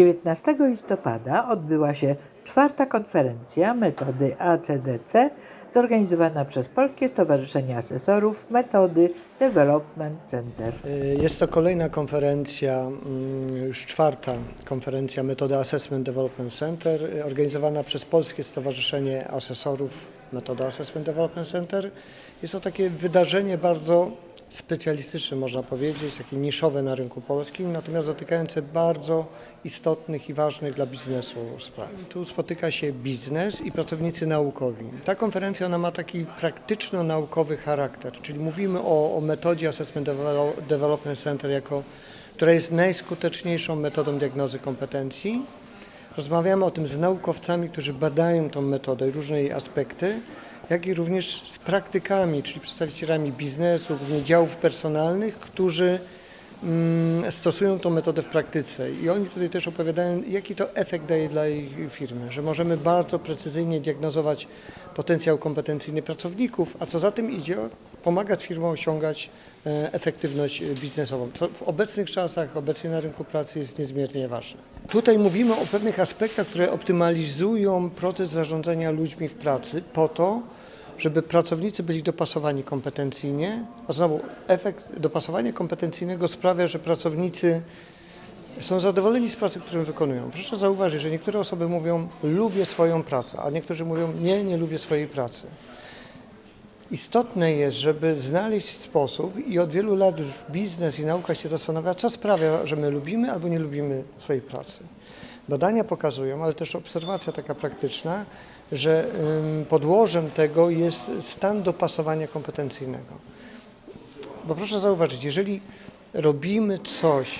19 listopada odbyła się czwarta konferencja metody ACDC zorganizowana przez Polskie Stowarzyszenie Asesorów Metody Development Center. Jest to kolejna konferencja, mm, już czwarta konferencja Metody Assessment Development Center, y, organizowana przez Polskie Stowarzyszenie Asesorów Metody Assessment Development Center. Jest to takie wydarzenie bardzo specjalistyczne, można powiedzieć, takie niszowe na rynku polskim, natomiast dotykające bardzo istotnych i ważnych dla biznesu spraw. Tu spotyka się biznes i pracownicy naukowi. Ta konferencja ona ma taki praktyczno-naukowy charakter, czyli mówimy o, o metodzie Assessment Devel- Development Center, jako, która jest najskuteczniejszą metodą diagnozy kompetencji. Rozmawiamy o tym z naukowcami, którzy badają tą metodę i różne jej aspekty, jak i również z praktykami, czyli przedstawicielami biznesu, głównie działów personalnych, którzy stosują tą metodę w praktyce. I oni tutaj też opowiadają, jaki to efekt daje dla ich firmy, że możemy bardzo precyzyjnie diagnozować potencjał kompetencyjny pracowników, a co za tym idzie, pomagać firmom osiągać e, efektywność e, biznesową, co w obecnych czasach, obecnie na rynku pracy jest niezmiernie ważne. Tutaj mówimy o pewnych aspektach, które optymalizują proces zarządzania ludźmi w pracy po to, żeby pracownicy byli dopasowani kompetencyjnie, a znowu efekt dopasowania kompetencyjnego sprawia, że pracownicy są zadowoleni z pracy, którą wykonują. Proszę zauważyć, że niektóre osoby mówią lubię swoją pracę, a niektórzy mówią nie, nie lubię swojej pracy. Istotne jest, żeby znaleźć sposób i od wielu lat już biznes i nauka się zastanawia, co sprawia, że my lubimy albo nie lubimy swojej pracy. Badania pokazują, ale też obserwacja taka praktyczna, że podłożem tego jest stan dopasowania kompetencyjnego. Bo proszę zauważyć, jeżeli robimy coś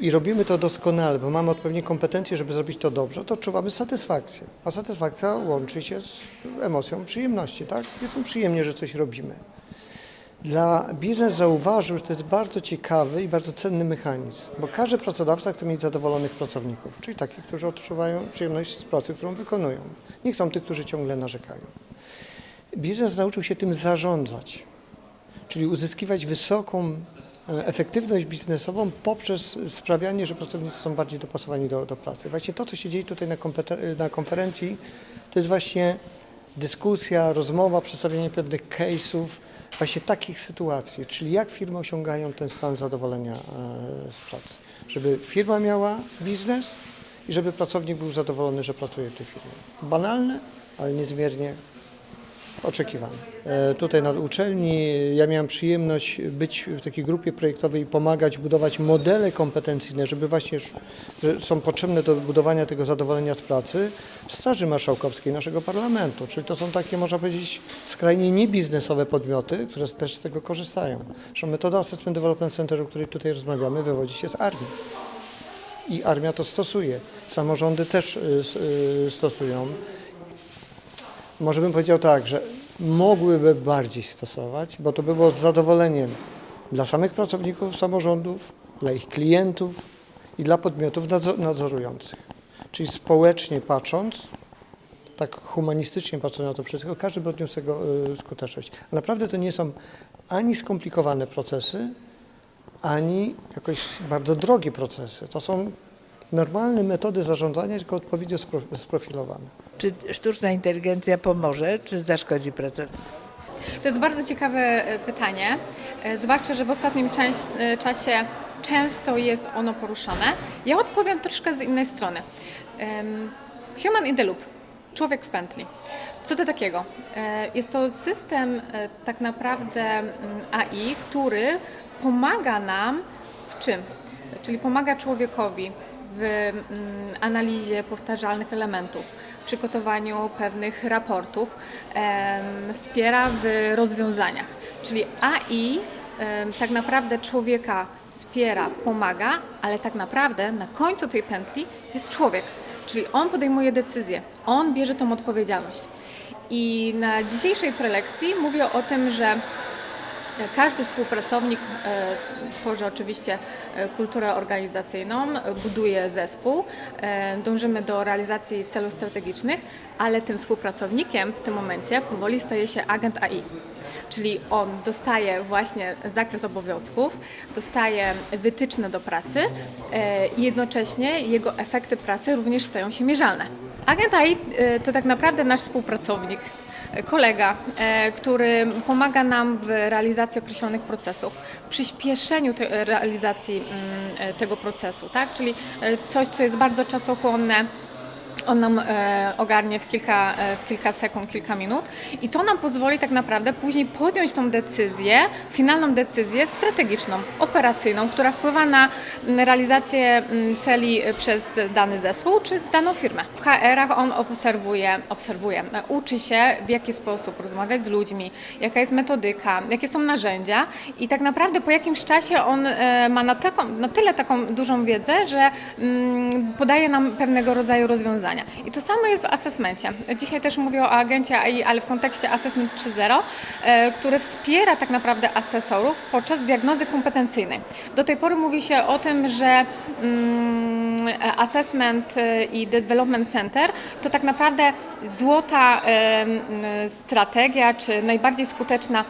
i robimy to doskonale, bo mamy odpowiednie kompetencje, żeby zrobić to dobrze, to odczuwamy satysfakcję. A satysfakcja łączy się z emocją przyjemności, tak? Jest nam przyjemnie, że coś robimy. Dla biznes zauważył, że to jest bardzo ciekawy i bardzo cenny mechanizm, bo każdy pracodawca chce mieć zadowolonych pracowników, czyli takich, którzy odczuwają przyjemność z pracy, którą wykonują. Nie chcą tych, którzy ciągle narzekają. Biznes nauczył się tym zarządzać, czyli uzyskiwać wysoką efektywność biznesową poprzez sprawianie, że pracownicy są bardziej dopasowani do, do pracy. Właśnie to, co się dzieje tutaj na, na konferencji, to jest właśnie dyskusja, rozmowa, przedstawienie pewnych case'ów, właśnie takich sytuacji, czyli jak firmy osiągają ten stan zadowolenia e, z pracy. Żeby firma miała biznes i żeby pracownik był zadowolony, że pracuje w tej firmie. Banalne, ale niezmiernie oczekiwane. E, Tutaj na uczelni ja miałem przyjemność być w takiej grupie projektowej i pomagać budować modele kompetencyjne, żeby właśnie są potrzebne do budowania tego zadowolenia z pracy w Straży Marszałkowskiej naszego parlamentu. Czyli to są takie, można powiedzieć, skrajnie niebiznesowe podmioty, które też z tego korzystają. Zresztą metoda Assessment Development Center, o której tutaj rozmawiamy, wywodzi się z armii. I armia to stosuje. Samorządy też y, y, stosują. Może bym powiedział tak, że mogłyby bardziej stosować, bo to by było z zadowoleniem dla samych pracowników samorządów, dla ich klientów i dla podmiotów nadzo- nadzorujących. Czyli społecznie patrząc, tak humanistycznie patrząc na to wszystko, każdy by odniósł tego y, skuteczność. A naprawdę to nie są ani skomplikowane procesy, ani jakoś bardzo drogie procesy. To są normalne metody zarządzania, tylko odpowiednio spro- sprofilowane. Czy sztuczna inteligencja pomoże, czy zaszkodzi pracownikom? To jest bardzo ciekawe e, pytanie, e, zwłaszcza, że w ostatnim e, czasie często jest ono poruszane. Ja odpowiem troszkę z innej strony. Human in the loop, człowiek w pętli. Co to takiego? Jest to system tak naprawdę mm, AI, który pomaga nam w czym? Czyli pomaga człowiekowi w mm, analizie powtarzalnych elementów, przygotowaniu pewnych raportów, wspiera w rozwiązaniach. Czyli AI tak naprawdę człowieka wspiera, pomaga, ale tak naprawdę na końcu tej pętli jest człowiek, czyli on podejmuje decyzje, on bierze tą odpowiedzialność. I na dzisiejszej prelekcji mówię o tym, że każdy współpracownik e, tworzy oczywiście e, kulturę organizacyjną, buduje zespół, e, dążymy do realizacji celów strategicznych, ale tym współpracownikiem w tym momencie powoli staje się agent AI. czyli on dostaje właśnie zakres obowiązków, dostaje wytyczne do pracy i jednocześnie jego efekty pracy również stają się mierzalne. Agent AI to tak naprawdę nasz współpracownik kolega, e, który pomaga nam w realizacji określonych procesów, przyspieszeniu realizacji mm, e, tego procesu, tak? Czyli e, coś, co jest bardzo czasochłonne, on nam e, ogarnie w kilka, e, w kilka sekund, kilka minut i to nam pozwoli tak naprawdę później podjąć tą decyzję, finalną decyzję strategiczną, operacyjną, która wpływa na realizację celi e, przez dany zespół czy daną firmę. W HR-ach on obserwuje, obserwuje, e, uczy się w jaki sposób rozmawiać z ludźmi, jaka jest metodyka, jakie są narzędzia i tak naprawdę po jakimś czasie on e, ma na, taką, na tyle taką dużą wiedzę, że mm, podaje nam pewnego rodzaju rozwiązania. I to samo jest w asesmencie. Dzisiaj też mówię o agencie AI, ale w kontekście Assessment 3.0, e, który wspiera tak naprawdę asesorów podczas diagnozy kompetencyjnej. Do tej pory mówi się o tym, że mm, assessment e, i development center to tak naprawdę złota e, strategia, czy najbardziej skuteczna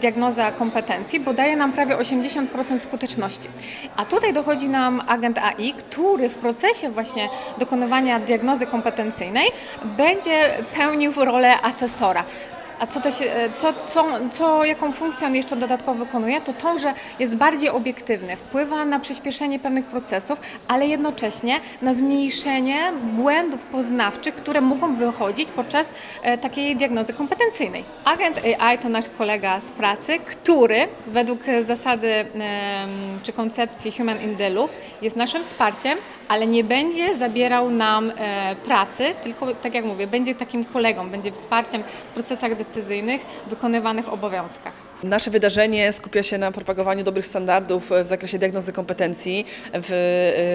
diagnoza kompetencji, bo daje nam prawie 80% skuteczności. A tutaj dochodzi nam agent AI, który w procesie właśnie dokonywania diagnozy kompetencyjnej będzie pełnił rolę asesora. A co to się, co, co, co, jaką funkcję on jeszcze dodatkowo wykonuje, to to, że jest bardziej obiektywny, wpływa na przyspieszenie pewnych procesów, ale jednocześnie na zmniejszenie błędów poznawczych, które mogą wychodzić podczas e, takiej diagnozy kompetencyjnej. Agent AI to nasz kolega z pracy, który według zasady czy koncepcji Human in the Loop jest naszym wsparciem, ale nie będzie zabierał nam e, pracy, tylko tak jak mówię, będzie takim kolegą, będzie wsparciem w procesach decyzyjnych, wykonywanych obowiązkach. Nasze wydarzenie skupia się na propagowaniu dobrych standardów w zakresie diagnozy kompetencji w,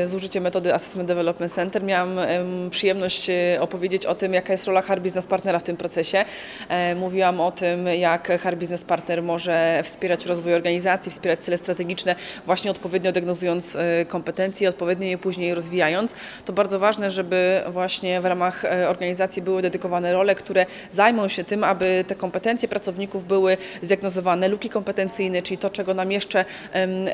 e, z użyciem metody Assessment Development Center. Miałam em, przyjemność e, opowiedzieć o tym, jaka jest rola HR Business Partnera w tym procesie. E, Mówiłam o tym, jak HR Business Partner może wspierać rozwój organizacji, wspierać cele strategiczne, właśnie odpowiednio diagnozując e, kompetencje, odpowiednio je później rozwijając. To bardzo ważne, żeby właśnie w ramach e, organizacji były dedykowane role, które zajmą się tym, aby te kompetencje pracowników były zdiagnozowane, luki kompetencyjne, czyli to, czego nam jeszcze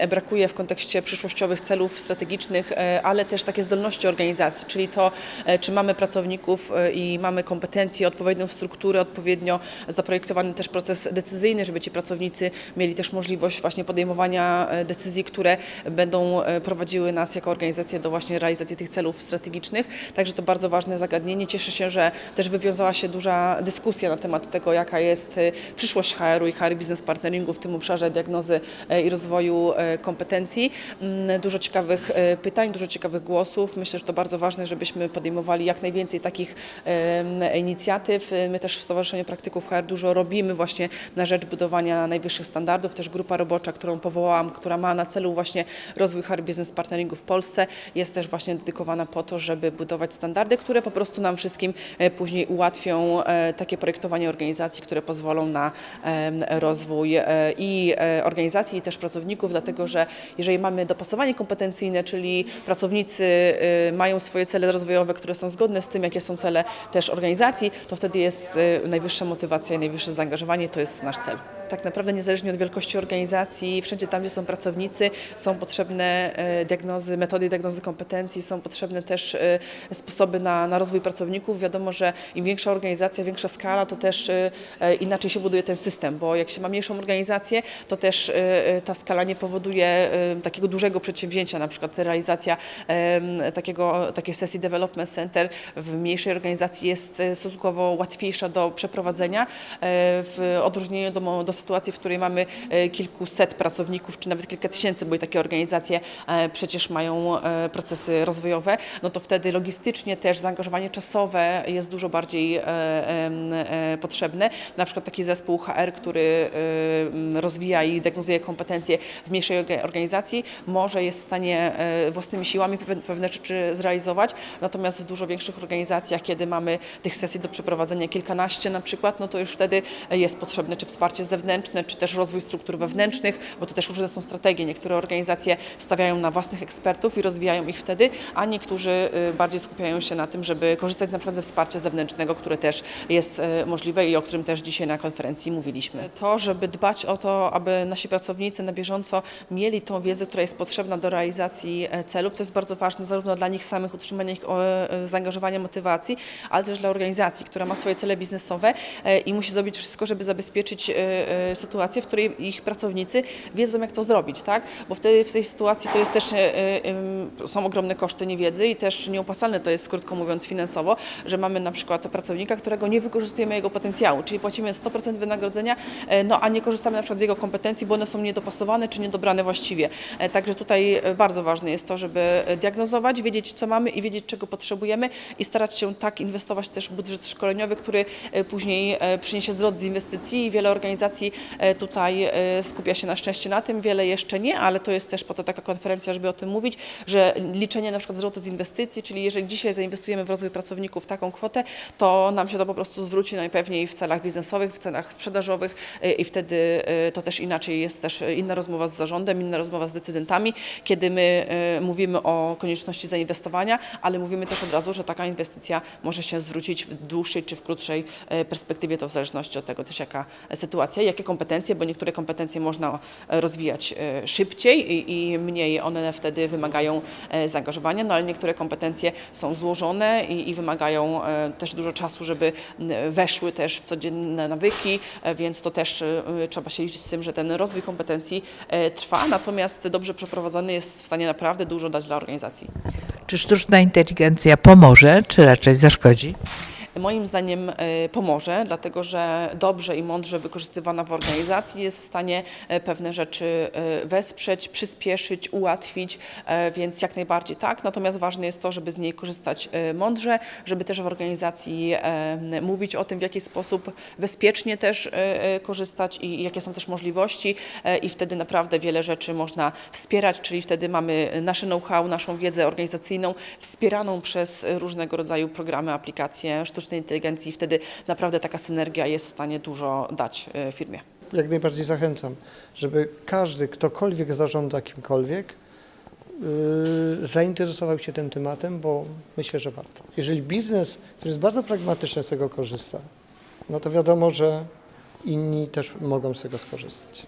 brakuje w kontekście przyszłościowych celów strategicznych, e, ale też takie zdolności organizacji, czyli to, e, czy mamy pracowników e, i mamy kompetencje, odpowiednią strukturę, odpowiednio zaprojektowany też proces decyzyjny, żeby ci pracownicy mieli też możliwość właśnie podejmowania decyzji, które będą prowadziły nas jako organizację do właśnie realizacji tych celów strategicznych. Także to bardzo ważne zagadnienie. Cieszę się, że też wywiązała się duża dyskusja na temat tego, jaka jest przyszłość HR-u i HR Business Partneringu w tym obszarze diagnozy e, i rozwoju e, kompetencji. Mm, Dużo ciekawych e, pytań, dużo ciekawych głosów. Myślę, że to bardzo ważne, żebyśmy podejmowali jak najwięcej takich inicjatyw. My też w Stowarzyszeniu Praktyków HR dużo robimy właśnie na rzecz budowania najwyższych standardów. Też grupa robocza, którą powołałam, która ma na celu właśnie rozwój HR Business Partneringu w Polsce, jest też właśnie dedykowana po to, żeby budować standardy, które po prostu nam wszystkim później ułatwią takie projektowanie organizacji, które pozwolą na em, rozwój e, i e, organizacji, i też pracowników, dlatego że jeżeli mamy dopasowanie kompetencyjne, czyli pracownicy e, mają swoje cele rozwojowe, które są zgodne z tym, jakie są cele też organizacji, to wtedy jest e, najwyższa motywacja i najwyższe zaangażowanie, to jest nasz cel. Tak naprawdę niezależnie od wielkości organizacji, wszędzie tam, gdzie są pracownicy, są potrzebne e, diagnozy, metody diagnozy kompetencji, są potrzebne też e, sposoby na, na rozwój pracowników. Wiadomo, że im większa organizacja, większa skala, to też e, inaczej się buduje ten system, bo jak się ma mniejszą organizację, to też ta skala nie powoduje takiego dużego przedsięwzięcia, na przykład realizacja takiego, takiej sesji Development Center w mniejszej organizacji jest stosunkowo łatwiejsza do przeprowadzenia w odróżnieniu do, do sytuacji, w której mamy e, kilkuset pracowników, czy nawet kilka tysięcy, bo i takie organizacje e, przecież mają e, procesy rozwojowe, no to wtedy logistycznie też zaangażowanie czasowe jest dużo bardziej potrzebne. Na przykład taki zespół HR, który rozwija i diagnozuje kompetencje w mniejszej orga- organizacji, może jest w stanie własnymi siłami pewne rzeczy zrealizować, natomiast w dużo większych organizacjach, kiedy mamy tych sesji do przeprowadzenia kilkanaście na przykład, no to już wtedy jest potrzebne czy wsparcie zewnętrzne, zewnętrzne, czy też rozwój struktur wewnętrznych, bo to też różne są strategie. Niektóre organizacje stawiają na własnych ekspertów i rozwijają ich wtedy, a niektórzy y, bardziej skupiają się na tym, żeby korzystać na przykład ze wsparcia zewnętrznego, które też jest y, możliwe i o którym też dzisiaj na konferencji mówiliśmy. To, żeby dbać o to, aby nasi pracownicy na bieżąco mieli tą wiedzę, która jest potrzebna do realizacji e, celów, to jest bardzo ważne zarówno dla nich samych, utrzymania ich e, zaangażowania, motywacji, ale też dla organizacji, która ma swoje cele biznesowe e, i musi zrobić wszystko, żeby zabezpieczyć sytuację, w której ich pracownicy wiedzą, jak to zrobić, tak? Bo wtedy w tej sytuacji to jest też, e, e, są ogromne koszty niewiedzy i też nieopłacalne to jest, krótko mówiąc, finansowo, że mamy na przykład pracownika, którego nie wykorzystujemy jego potencjału, czyli płacimy 100% wynagrodzenia, e, no a nie korzystamy na przykład z jego kompetencji, bo one są niedopasowane czy niedobrane właściwie. E, Także tutaj e, bardzo ważne jest to, żeby e, diagnozować, wiedzieć co mamy i wiedzieć czego potrzebujemy i starać się tak inwestować też budżet szkoleniowy, który e, później e, przyniesie zwrot z inwestycji i wiele organizacji e, tutaj e, skupia się na szczęście na tym, wiele jeszcze nie, ale to jest też po to taka konferencja, żeby o tym mówić, że liczenie na przykład zwrotu z inwestycji, czyli jeżeli dzisiaj zainwestujemy w rozwój pracowników taką kwotę, to nam się to po prostu zwróci najpewniej w celach biznesowych, w celach sprzedażowych e, i wtedy to też inaczej jest też inna rozmowa z zarządem, inna rozmowa z decydentami, kiedy my mówimy o konieczności zainwestowania, ale mówimy też od razu, że taka inwestycja może się zwrócić w dłuższej czy w krótszej perspektywie, to w zależności od tego też jaka sytuacja, jakie kompetencje, bo niektóre kompetencje można e, rozwijać e, szybciej i, i mniej one wtedy wymagają e, zaangażowania, no ale niektóre kompetencje są złożone i, i wymagają też dużo czasu, żeby weszły też w codzienne nawyki, więc to też trzeba się liczyć z tym, że ten rozwój kompetencji trwa, natomiast dobrze przeprowadzony jest w stanie naprawdę dużo dać dla organizacji. Czy sztuczna inteligencja pomoże, czy raczej zaszkodzi? Moim zdaniem e, pomoże, dlatego że dobrze i mądrze wykorzystywana w organizacji jest w stanie e, pewne rzeczy e, wesprzeć, przyspieszyć, ułatwić, więc jak najbardziej tak. Natomiast ważne jest to, żeby z niej korzystać mądrze, żeby też w organizacji mówić o tym, w jaki sposób bezpiecznie też korzystać i jakie są też możliwości i wtedy naprawdę wiele rzeczy można wspierać, czyli wtedy mamy nasze know-how, naszą wiedzę organizacyjną wspieraną przez różnego rodzaju programy, aplikacje sztucznej inteligencji i wtedy naprawdę taka synergia jest w stanie dużo dać e, firmie. Jak najbardziej zachęcam, żeby każdy, ktokolwiek zarządza kimkolwiek, yy, zainteresował się tym tematem, bo myślę, że warto. Jeżeli biznes, który jest bardzo pragmatyczny, z tego korzysta, no to wiadomo, że inni też mogą z tego skorzystać.